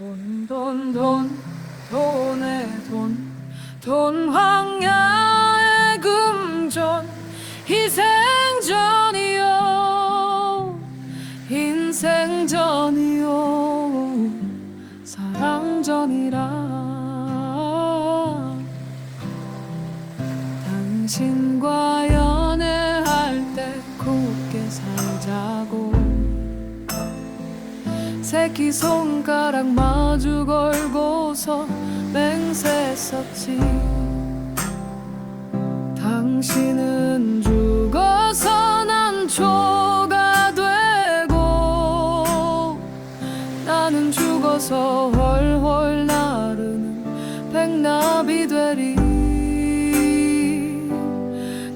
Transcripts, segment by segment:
돈, 돈, 돈, 돈의 돈, 돈 황야의 금전, 희생전이요, 인생전이요, 사랑전이라. 당신과 새끼 손가락 마주 걸고서 맹세했었지. 당신은 죽어서 난 조가 되고 나는 죽어서 훨훨 나르는 백납이 되리.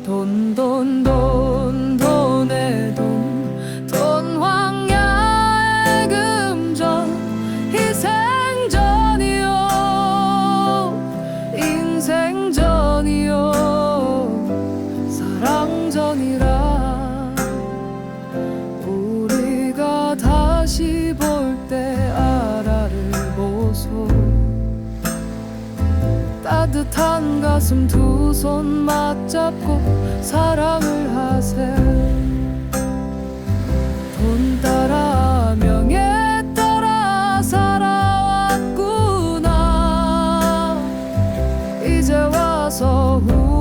돈돈돈 따뜻한 가슴 두 손 맞잡고 사랑을 하세. 돈 따라 명예 따라 살아왔구나. 이제 와서 후